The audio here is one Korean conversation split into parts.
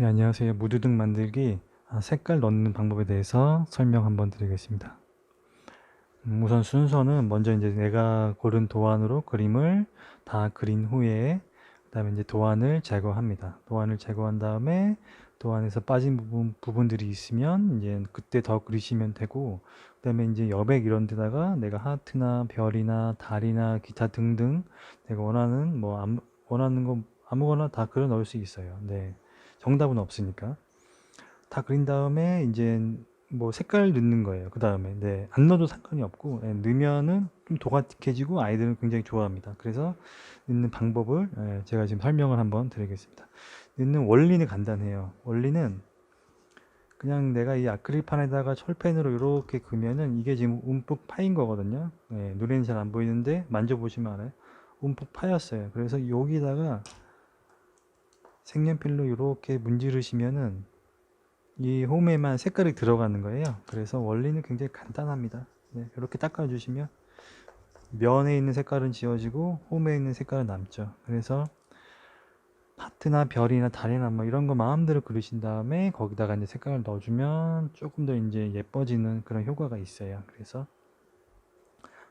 네, 안녕하세요. 무드등 만들기 아, 색깔 넣는 방법에 대해서 설명 한번 드리겠습니다. 음, 우선 순서는 먼저 이제 내가 고른 도안으로 그림을 다 그린 후에 그다음에 이제 도안을 제거합니다. 도안을 제거한 다음에 도안에서 빠진 부분, 부분들이 있으면 이제 그때 더 그리시면 되고 그다음에 이제 여백 이런 데다가 내가 하트나 별이나 달이나 기타 등등 내가 원하는 뭐 원하는 거 아무거나 다 그려 넣을 수 있어요. 네. 정답은 없으니까. 다 그린 다음에 이제 뭐 색깔 넣는 거예요. 그 다음에 네, 안 넣어도 상관이 없고 네, 넣으면은 좀 도가틱해지고 아이들은 굉장히 좋아합니다. 그래서 넣는 방법을 예, 제가 지금 설명을 한번 드리겠습니다. 넣는 원리는 간단해요. 원리는 그냥 내가 이 아크릴판에다가 철펜으로 이렇게 그면은 이게 지금 움푹 파인 거거든요. 예, 눈에는 잘 안 보이는데 만져보시면 알아요. 움푹 파였어요. 그래서 여기다가 색연필로 이렇게 문지르시면은 이 홈에만 색깔이 들어가는 거예요. 그래서 원리는 굉장히 간단합니다. 네, 이렇게 닦아주시면 면에 있는 색깔은 지워지고 홈에 있는 색깔은 남죠. 그래서 하트나 별이나 달이나 뭐 이런 거 마음대로 그리신 다음에 거기다가 이제 색깔을 넣어주면 조금 더 이제 예뻐지는 그런 효과가 있어요. 그래서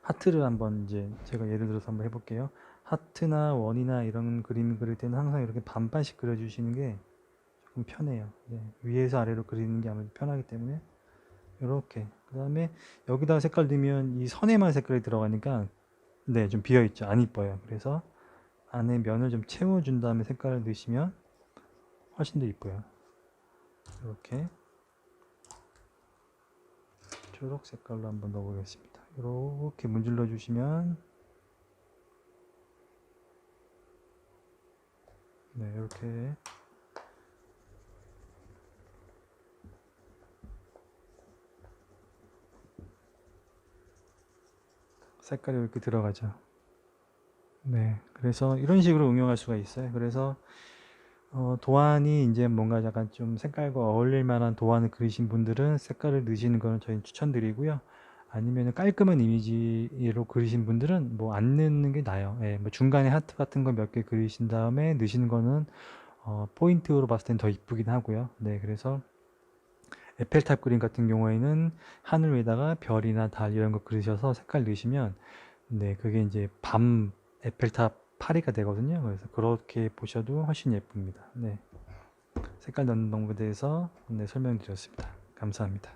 하트를 한번 이제 제가 예를 들어서 한번 해볼게요. 하트나 원이나 이런 그림 그릴 때는 항상 이렇게 반반씩 그려주시는 게 조금 편해요. 네, 위에서 아래로 그리는 게 아무래도 편하기 때문에. 이렇게. 그 다음에 여기다 색깔 넣으면 이 선에만 색깔이 들어가니까 네 좀 비어 있죠. 안 이뻐요. 그래서 안에 면을 좀 채워준 다음에 색깔을 넣으시면 훨씬 더 이뻐요. 이렇게. 초록 색깔로 한번 넣어보겠습니다 이렇게 문질러 주시면 네 이렇게 색깔이 이렇게 들어가죠. 네, 그래서 이런 식으로 응용할 수가 있어요. 그래서 어, 도안이 이제 뭔가 약간 좀 색깔과 어울릴 만한 도안을 그리신 분들은 색깔을 넣으시는 거는 저희는 추천드리고요. 아니면 깔끔한 이미지로 그리신 분들은 뭐 안 넣는 게 나아요. 예, 뭐 중간에 하트 같은 거 몇 개 그리신 다음에 넣으시는 거는 어, 포인트로 봤을 땐 더 이쁘긴 하고요. 네, 그래서 에펠탑 그림 같은 경우에는 하늘 위에다가 별이나 달 이런 거 그리셔서 색깔 넣으시면 네 그게 이제 밤 에펠탑 파리가 되거든요. 그래서 그렇게 보셔도 훨씬 예쁩니다. 네. 색깔 넣는 방법에 대해서 네, 설명드렸습니다. 감사합니다